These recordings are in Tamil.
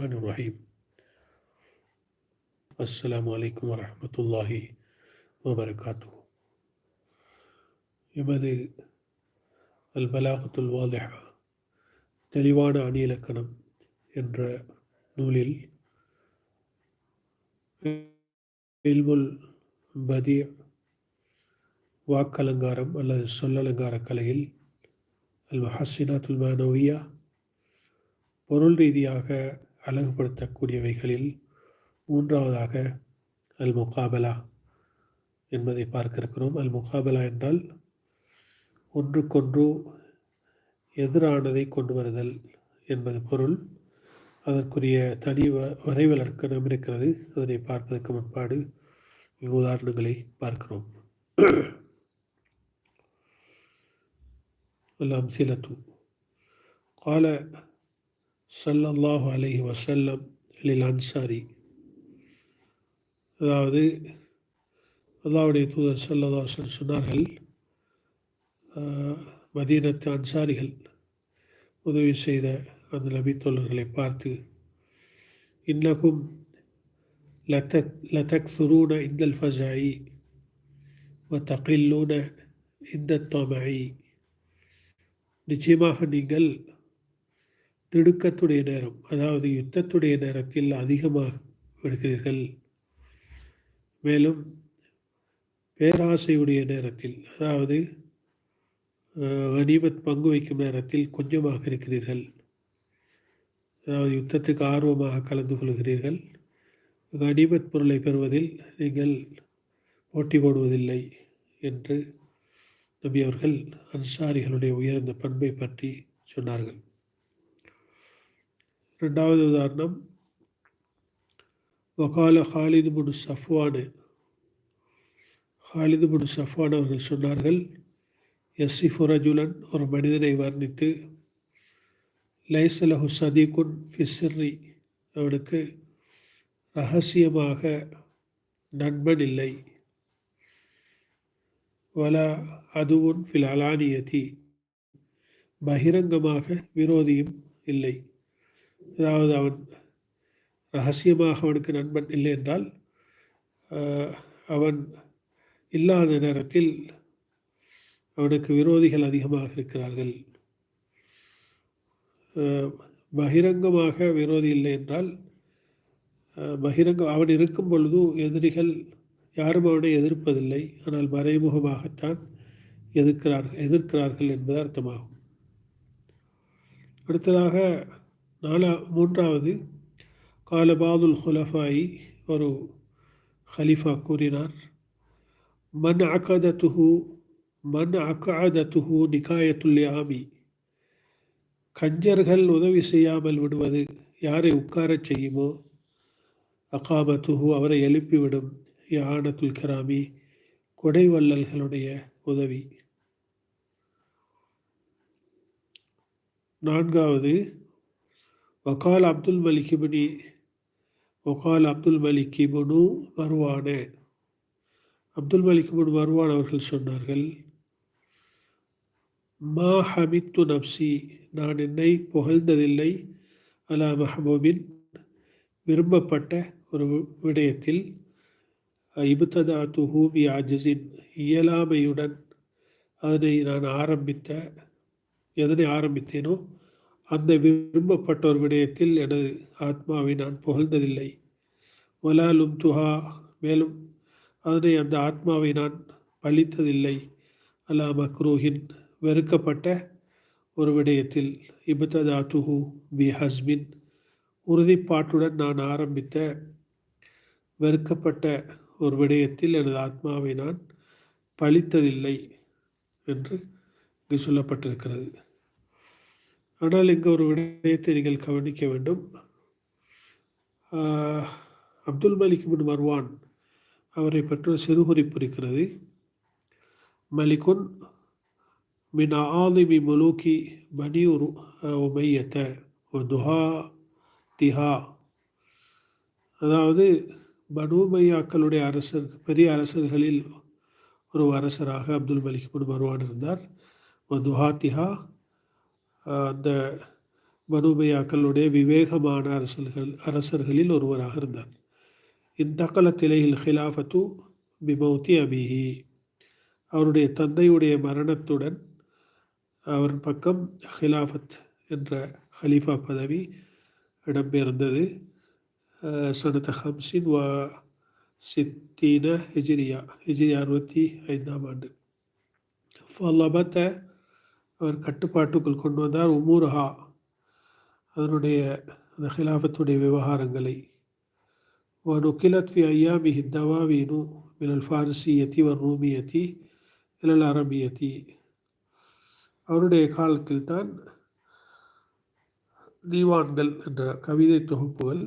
الرحمن الرحيم السلام عليكم ورحمة الله وبركاته எமது அல் பலாகத்துல் வாதிஹா தெளிவான அணியிலக்கணம் என்ற நூலில் இல்முல் பதி வாக்கலங்காரம் அல்லது சொல்லலங்கார கலையில் அல் மஹசினாத்துல் மானோவியா பொருள் ரீதியாக அழகுபடுத்தக்கூடியவைகளில் மூன்றாவதாக அல் முகாபலா என்பதை பார்க்க இருக்கிறோம் அல் முகாபலா என்றால் ஒன்றுக்கொன்று எதிரானதை கொண்டு வருதல் என்பது பொருள். அதற்குரிய தனி வ வரைவிலக்கணம் இருக்கிறது. அதனை பார்ப்பதற்கு முன்பாடு உதாரணங்களை பார்க்கிறோம். எல்லாம் சிலத்து கால சல்ல அல்லாஹு அலஹி வசல்லம் அலில் அன்சாரி அதாவது அல்லாவுடைய தூதர் சல்லதாசன் சொன்னார்கள் மதீனத்து அன்சாரிகள் உதவி செய்த அந்த நபித்தோழர்களை பார்த்து இன்னகும் லதக் லதக் சுரூன இந்தல் ஃபஜாயி வ தகில்லூன இந்த தொமாயி நிச்சயமாக நீங்கள் திடுக்கத்துடைய நேரம் அதாவது யுத்தத்துடைய நேரத்தில் அதிகமாக விடுகிறீர்கள். மேலும் பேராசையுடைய நேரத்தில் அதாவது வணிபத் பங்கு வைக்கும் நேரத்தில் கொஞ்சமாக இருக்கிறீர்கள். அதாவது யுத்தத்துக்கு ஆர்வமாக கலந்து கொள்கிறீர்கள். கனிமத் பொருளை பெறுவதில் நீங்கள் போட்டி போடுவதில்லை என்று நபி அவர்கள் அன்சாரிகளுடைய உயர்ந்த பண்பை பற்றி சொன்னார்கள். ரெண்டாவது உதாரணம் வகால ஹாலிது முன் சஃப்வானு ஹாலிது முன் சஃப்வான் அவர்கள் சொன்னார்கள் எஸ்ஸிஃபு ஃபுரஜுலன் ஒரு மனிதனை வர்ணித்து லைசலஹு சதீகுன் ஃபிஸ்ரி அவனுக்கு ரகசியமாக நண்பன் இல்லை வலா அதுவும் ஃபில் அலானியதி பகிரங்கமாக விரோதியும் இல்லை அதாவது அவன் ரகசியமாக அவனுக்கு நண்பன் இல்லை என்றால் அவன் இல்லாத நேரத்தில் அவனுக்கு விரோதிகள் அதிகமாக இருக்கிறார்கள். பகிரங்கமாக விரோதி இல்லை என்றால் பகிரங்க அவன் இருக்கும் பொழுது எதிரிகள் யாரும் அவனை எதிர்ப்பதில்லை. ஆனால் மறைமுகமாகத்தான் எதிர்க்கிறார்கள் எதிர்க்கிறார்கள் என்பது அர்த்தமாகும். அடுத்ததாக நாலா மூன்றாவது காலபாதுல் ஹுலஃபாயி ஒரு ஹலீஃபா கூறினார் மன் அகதத்துஹு மன் அகாதத்துஹு நிகாயத்துல் ஆமி கஞ்சர்கள் உதவி செய்யாமல் விடுவது யாரை உட்காரச் செய்யுமோ அகாமத்துஹு அவரை எழுப்பிவிடும் யானத்துல் கிராமி கொடை வள்ளல்களுடைய உதவி நான்காவது வக்கால் அப்துல் மலிகிபினி வகால் அப்துல் மலிகிபனு வருவான அப்துல் மலிகிபுன் வருவான் அவர்கள் சொன்னார்கள் மா ஹமித்து நப்சி நான் என்னை புகழ்ந்ததில்லை. அலா மஹபூபின் விரும்பப்பட்ட ஒரு விடயத்தில் இபுத்ததா துஹூபி ஆஜிஸின் இயலாமையுடன் அதனை நான் ஆரம்பித்த எதனை ஆரம்பித்தேனோ அந்த விரும்பப்பட்ட ஒரு விடயத்தில் எனது ஆத்மாவை நான் புகழ்ந்ததில்லை. வலாலும் துஹா மேலும் அதனை அந்த ஆத்மாவை நான் பழித்ததில்லை. அலா மக்ரூஹின் வெறுக்கப்பட்ட ஒரு விடயத்தில் இபுத்ததா துஹு பி ஹஸ்மின் உறுதிப்பாட்டுடன் நான் ஆரம்பித்த வெறுக்கப்பட்ட ஒரு விடயத்தில் எனது ஆத்மாவை நான் பழித்ததில்லை என்று இங்கு சொல்லப்பட்டிருக்கிறது. ஆனால் இங்கு ஒரு விடயத்தை நீங்கள் கவனிக்க வேண்டும். அப்துல் மலிக் பின் மர்வான் அவரை பற்றி சிறு குறிப்பு இருக்கிறது. மலிகுன் மின் ஆதிமி முலூக்கி பனியூர் உமையத்த துஹா திஹா. அதாவது பனுமையாக்களுடைய அரசர் பெரிய அரசர்களில் ஒரு அரசராக அப்துல் மலிக் பின் மர்வான் இருந்தார். திஹா அந்த பனுமையாக்களுடைய விவேகமான அரசர்கள் அரசர்களில் ஒருவராக இருந்தார். இந்த திலையில் ஹிலாஃபத்து பிமௌத்தி அபிஹி. அவருடைய தந்தையுடைய மரணத்துடன் அவர் பக்கம் ஹிலாஃபத் என்ற ஹலீஃபா பதவி இடம்பெயர்ந்தது. சனத ஹம்சின் வா சித்தீன ஹிஜிரியா ஹிஜிரி அறுபத்தி ஐந்தாம் ஆண்டு. ஃபலபத்தை அவர் கட்டுப்பாட்டுக்குள் கொண்டு வந்தார் உமூர்ஹா அதனுடைய அந்த ஹிலாஃபத்துடைய விவகாரங்களை ونقلت في أيامه الدواوين من الفارسية والرومية إلى العربية அவருடைய காலத்தில் தான் தீவான்கள் என்ற கவிதை தொகுப்புகள்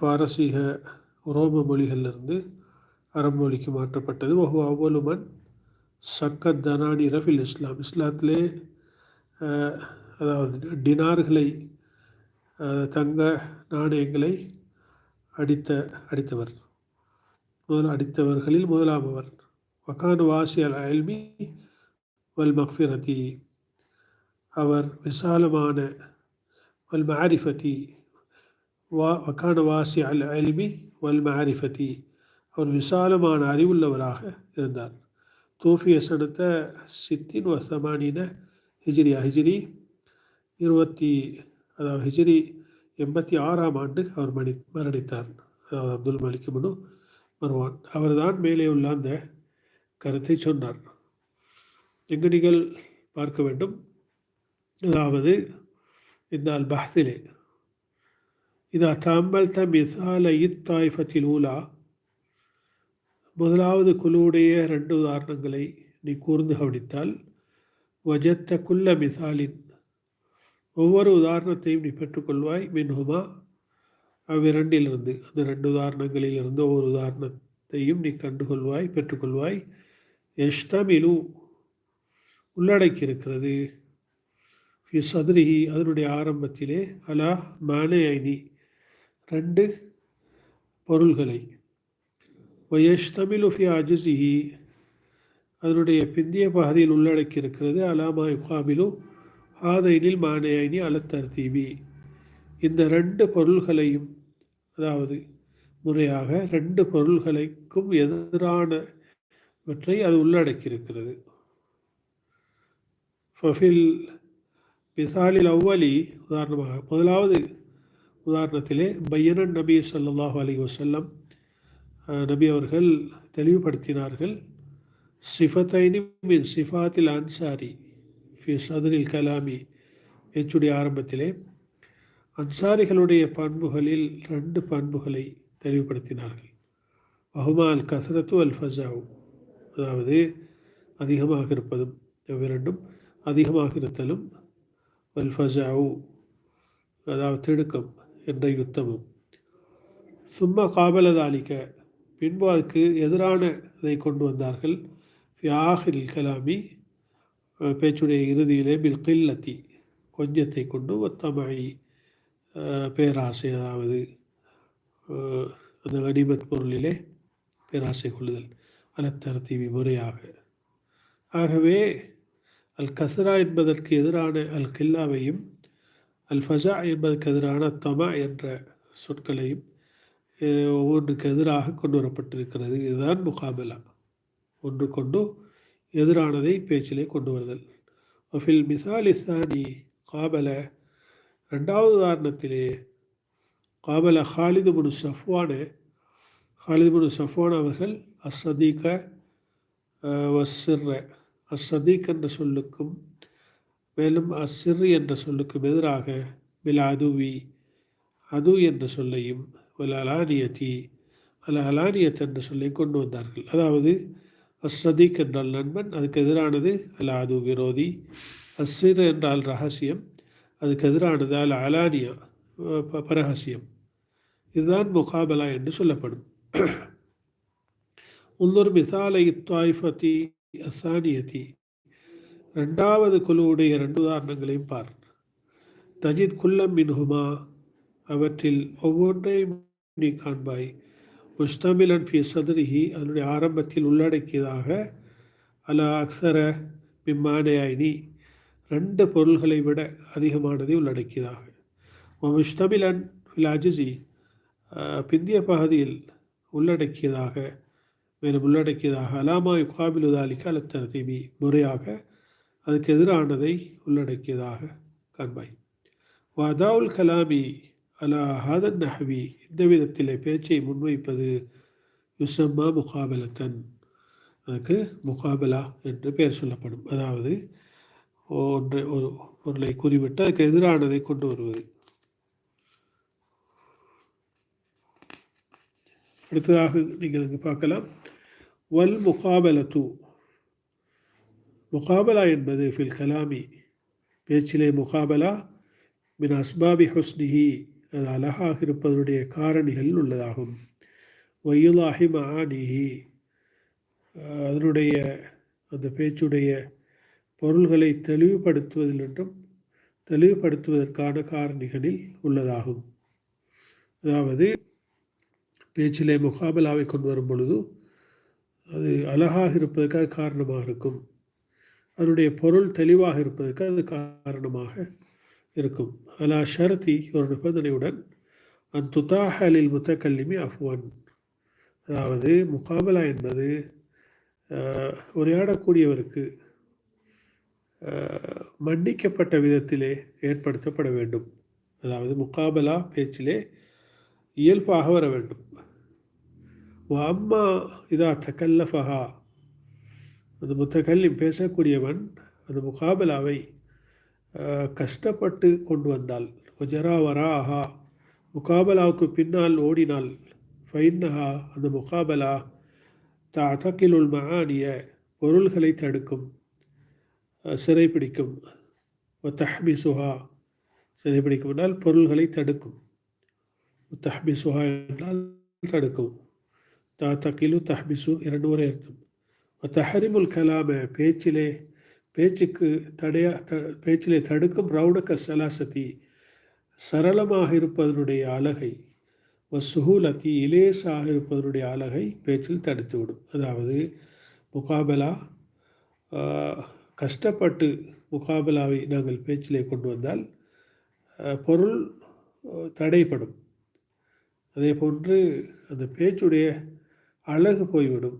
பாரசீக ரோம மொழிகளிலிருந்து அரபு மொழிக்கு மாற்றப்பட்டது ஒஹு அவ்வளுமன் சக்கத் தனானி ரஃபில் இஸ்லாம். இஸ்லாத்திலே அதாவது டினார்களை தங்க நாணயங்களை அடித்த அடித்தவர். முதல் அடித்தவர்களில் முதலாமவர் வக்கான் வாசி அல் அல்மி வல் மக்ஃபிரதி. அவர் விசாலமான வல் மாரிஃபதி. வா வக்கான வாசி அல் அல்மி வல் மாரிஃபதி. அவர் விசாலமான அறிவுள்ளவராக இருந்தார். தூஃபிய சனத்த சித்தின் வசமானின ஹிஜிரியா ஹிஜிரி இருபத்தி அதாவது ஹிஜிரி எண்பத்தி ஆறாம் ஆண்டு அவர் மணி மரணித்தார். அதாவது அப்துல் மலிக் மனு மருவான். அவர் தான் மேலே உள்ள அந்த கருத்தை சொன்னார். எங்கு நீங்கள் பார்க்க வேண்டும்? அதாவது இந்த அல் பஹ்திலே. இதா தம் மிசால இத்தாய்ஃபத்தில் ஊலா முதலாவது குழுவுடைய ரெண்டு உதாரணங்களை நீ கூர்ந்து கவனித்தால் வஜத்த குல்ல மிசாலின். ஒவ்வொரு உதாரணத்தையும் நீ பெற்றுக்கொள்வாய் மின்ஹுமா. அவ்விரண்டிலிருந்து அந்த ரெண்டு உதாரணங்களில் இருந்து ஒவ்வொரு உதாரணத்தையும் நீ கண்டுகொள்வாய் பெற்றுக்கொள்வாய். எஷ்தமிலு உள்ளடக்கியிருக்கிறது. ஃபி சதுரிஹி அதனுடைய ஆரம்பத்திலே அலா மானே ஐனி. ரெண்டு பொருள்களை வயஷ்தமிலு ஃபி அஜிசிஹி அதனுடைய பிந்திய பகுதியில் உள்ளடக்கியிருக்கிறது அலாமா யுகாமிலு ஆதைனில் மானேயனி அலத்தர்தீபி இந்த ரெண்டு பொருள்களையும் அதாவது முறையாக ரெண்டு பொருள்களுக்கும் எதிரானவற்றை அது உள்ளடக்கியிருக்கிறது. ஃபஃபில் மிசாலில் அவ்வலி உதாரணமாக முதலாவது உதாரணத்திலே பையனன் நபி சல்லாஹு அலி வசல்லம் நபி அவர்கள் தெளிவுபடுத்தினார்கள். சிஃபத்தைனி மின் சிஃபாத்தில் அன்சாரி ஃபி சதுரில் கலாமி பேச்சுடைய ஆரம்பத்திலே. அன்சாரிகளுடைய பண்புகளில் ரெண்டு பண்புகளை தெளிவுபடுத்தினார்கள். அஹுமால் கசரத்து அல் ஃபசாவு அதாவது அதிகமாக இருப்பதும் இவ்விரண்டும் அதிகமாக இருத்தலும் அல் ஃபசாவு அதாவது திடுக்கம் என்ற யுத்தமும். சும்மா காபலதாலிக்க பின்பு அதுக்கு எதிரான இதை கொண்டு வந்தார்கள். ஃபியாஹில் கலாமி பேச்சுடைய இறுதியிலே பில் கில்லத்தி கொஞ்சத்தை கொண்டு ஒத்தமாய் பேராசை அதாவது அந்த கனிமத் பொருளிலே பேராசை கொள்ளுதல் அலத்தரத்தீவி முறையாக. ஆகவே அல் கசரா என்பதற்கு எதிரான அல் கில்லாவையும் அல் ஃபசா என்பதற்கு எதிரான தமா என்ற சொற்களையும் ஒவ்வொன்றுக்கு எதிராக கொண்டு வரப்பட்டிருக்கிறது. இதுதான் முகாபலா ஒன்று கொண்டு எதிரானதை பேச்சிலே கொண்டு வருதல். ஒஃபில் மிசால் இசானி காபல ரெண்டாவது உதாரணத்திலே காபல ஹாலிது முனு சஃப்வானு ஹாலிது முனு சஃப்வான் அவர்கள் அஸ்ஸதீக்க வசிர்ர அஸ்ஸதீக் என்ற சொல்லுக்கும் மேலும் அஸ்ஸிர் என்ற சொல்லுக்கும் எதிராக பில் அதுவி அது என்ற சொல்லையும் ஒரு அலானியத்தி அல அலானியத் என்று சொல்லி கொண்டு வந்தார்கள். அதாவது அஸ்ரதிக் என்றால் நண்பன் அதுக்கு எதிரானது அல் அது விரோதி. அஸ்ஸிர் என்றால் ரகசியம் அதுக்கு எதிரானது அல் அலானியா பரகசியம். இதுதான் முகாபலா என்று சொல்லப்படும். உள்ளொரு மிசாலை இத்தாய்ஃபத்தி அசானியதி ரெண்டாவது குழுவுடைய ரெண்டு உதாரணங்களையும் பார். தஜித் குல்லம் மின்ஹுமா அவற்றில் ஒவ்வொன்றையும் நீ காண்பாய் முஷ்தமிலன் ஃபி சதுரிஹி அதனுடைய ஆரம்பத்தில் உள்ளடக்கியதாக அல அக்சர மிம்மானே ரெண்டு பொருள்களை விட அதிகமானதை உள்ளடக்கியதாக. முஷ்தமிலன் ஃபில் அஜிசி. பிந்திய பகுதியில் உள்ளடக்கியதாக மேலும் உள்ளடக்கியதாக அலாமா யுகாபிலுதாலிக்கு அலத்தரதிபி முறையாக அதுக்கு எதிரானதை உள்ளடக்கியதாக காண்பாய். வதாவுல் கலாமி அலா ஹாதன் நஹவி. இந்த விதத்தில் பேச்சை முன்வைப்பது? யுசம்மா முகாபலத்தன். அதுக்கு முகாபலா என்று பெயர் சொல்லப்படும். அதாவது ஒன்று ஒரு பொருளை குறிவிட்டு அதுக்கு எதிரானதை கொண்டு வருவது. அடுத்ததாக நீங்கள் இங்கு பார்க்கலாம். வல் முகாபலத்து. முகாபலா என்பது ஃபில் கலாமி. பேச்சிலே முகாபலா மின் அஸ்பாபி ஹொஸ்னிஹி. அது அழகாக இருப்பதனுடைய காரணிகள் உள்ளதாகும். வயுலாஹி மஹானிஹி அதனுடைய அந்த பேச்சுடைய பொருள்களை தெளிவுபடுத்துவதில் என்றும் தெளிவுபடுத்துவதற்கான காரணிகளில் உள்ளதாகும். அதாவது பேச்சிலே முகாபலாவை கொண்டு வரும் பொழுது அது அழகாக இருப்பதற்காக காரணமாக இருக்கும். அதனுடைய பொருள் தெளிவாக இருப்பதற்கு அது காரணமாக இருக்கும். அலா ஷரதி ஒரு நிபந்தனையுடன் அந் துத்தாஹலில் முத்தக்கல்லிமி அஃப்வான். அதாவது முகாமலா என்பது உரையாடக்கூடியவருக்கு மன்னிக்கப்பட்ட விதத்திலே ஏற்படுத்தப்பட வேண்டும். அதாவது முகாபலா பேச்சிலே இயல்பாக வர வேண்டும். அம்மா இதா தக்கல்லஃபஹா அந்த முத்தகல்லிம் பேசக்கூடியவன் அந்த முகாபலாவை கஷ்டப்பட்டு கொண்டு வந்தால் ஒஜரா வரா ஆஹா முகாபலாவுக்கு பின்னால் ஓடினால் ஃபைன்னஹா அந்த முகாபலா த தகிலுல் மகானிய பொருள்களை தடுக்கும் சிறைப்பிடிக்கும் தஹ்மிசுஹா சிறைப்பிடிக்கும் என்றால் பொருள்களை தடுக்கும். தஹ்மிசுஹா என்றால் தடுக்கும். தா தகிலு தஹ்மிசு இரண்டு முறை அர்த்தம். தஹரிமுல் கலாம பேச்சிலே பேச்சுக்கு தடையா த பேச்சிலே தடுக்கும் ரவுடக சலாசதி சரளமாக இருப்பதனுடைய அழகை சுகூலத்தி இலேசாக இருப்பதனுடைய அழகை பேச்சில் தடுத்துவிடும் அதாவது முகாபலா கஷ்டப்பட்டு முகாபலாவை நாங்கள் பேச்சிலே கொண்டு வந்தால் பொருள் தடைப்படும் அதே போன்று அந்த பேச்சுடைய அழகு போய்விடும்.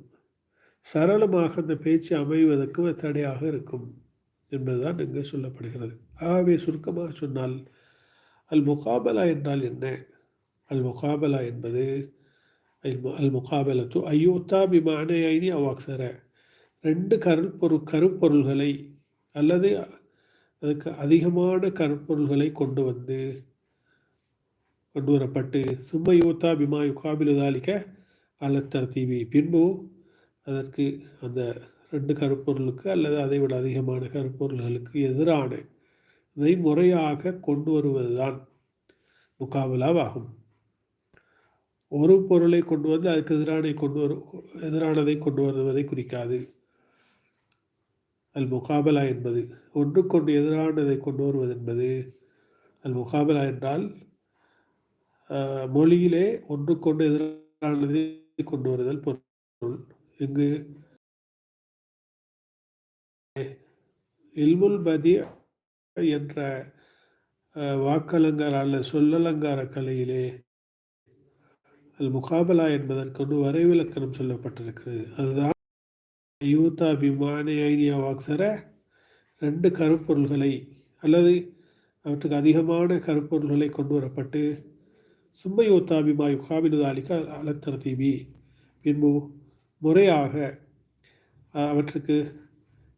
சரளமாக அந்த பேச்சு அமைவதற்கு தடையாக இருக்கும் என்பதுதான் இங்கு சொல்லப்படுகிறது. ஆகவே சுருக்கமாக சொன்னால் அல் முகாபலா என்றால் என்ன? அல் முகாபலா என்பது அல் முகாபலத்து ஐயோத்தா பிமான ஐனி அவாக்சர. ரெண்டு கருப்பொருள் கருப்பொருள்களை அல்லது அதுக்கு அதிகமான கருப்பொருள்களை கொண்டு வந்து கொண்டு வரப்பட்டு சும்மையோத்தா பிமா யுகாபிலுதாலிக்க அல்லத்தர் பின்பு அதற்கு அந்த ரெண்டு கருப்பொருளுக்கு அல்லது அதை விட அதிகமான கருப்பொருள்களுக்கு எதிரான இதை முறையாக கொண்டு வருவதுதான் முகாபலாவாகும் ஒரு பொருளை கொண்டு வந்து அதுக்கு எதிரானை கொண்டு வரும் எதிரானதை கொண்டு வருவதை குறிக்காது. அல் முகாபலா என்பது ஒன்று கொண்டு எதிரானதை கொண்டு வருவது என்பது அல் முகாபலா என்றால் மொழியிலே ஒன்று கொண்டு எதிரானதை கொண்டு வருதல் பொருள். இங்கு இல்முல் பதி என்ற வாக்கலங்கார அல்ல சொல்லலங்கார கலையிலே அல் முகாபலா என்பதற்கு ஒன்று வரைவிலக்கணம் சொல்லப்பட்டிருக்கிறது. அதுதான் யூதா பிமானி ஐனியா வாக்சர ரெண்டு கருப்பொருள்களை அல்லது அவற்றுக்கு அதிகமான கருப்பொருள்களை கொண்டு வரப்பட்டு சும்மை யூத்தா பிமா அலத்தர தீபி பின்பு முறையாக அவற்றுக்கு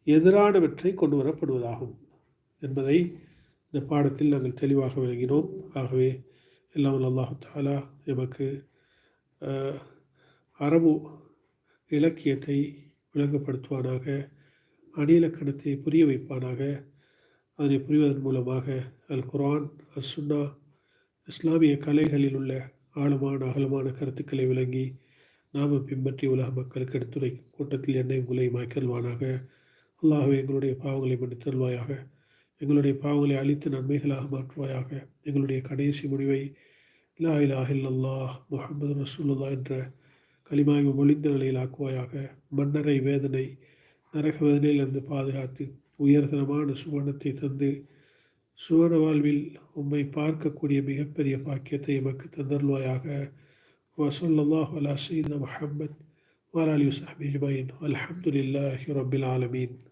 எதிரானவற்றை கொண்டு வரப்படுவதாகும் என்பதை இந்த பாடத்தில் நாங்கள் தெளிவாக விளங்கினோம். ஆகவே எல்லாம் அல்லாஹு தாலா எமக்கு அரபு இலக்கியத்தை விளங்கப்படுத்துவானாக அணிலக்கணத்தை புரிய வைப்பானாக அதனை புரிவதன் மூலமாக அல் குரான் அசுன்னா இஸ்லாமிய கலைகளில் உள்ள ஆழமான அகலமான கருத்துக்களை விளங்கி நாம் பின்பற்றி உலக மக்களுக்கு எடுத்துரைக்கும் கூட்டத்தில் என்னை உங்களை மாய்க்கல்வானாக அல்லாஹுவே எங்களுடைய பாவங்களை மன்னித்தருள்வாயாக எங்களுடைய பாவங்களை அழித்து நன்மைகளாக மாற்றுவாயாக. எங்களுடைய கடைசி முடிவை லா இலாஹ் இல்லல்லாஹ் முகமது ரசூலுல்லா என்ற களிமாய் மொழிந்த நிலையில் ஆக்குவாயாக. மன்னரை வேதனை நரக வேதனையிலிருந்து பாதுகாத்து உயர்தனமான சுவனத்தை தந்து சுவன வாழ்வில் உம்மை பார்க்கக்கூடிய மிகப்பெரிய பாக்கியத்தை எமக்கு தந்தருள்வாயாக. وصلى الله على سيدنا محمد وعلى آله وصحبه أجمعين والحمد لله رب العالمين.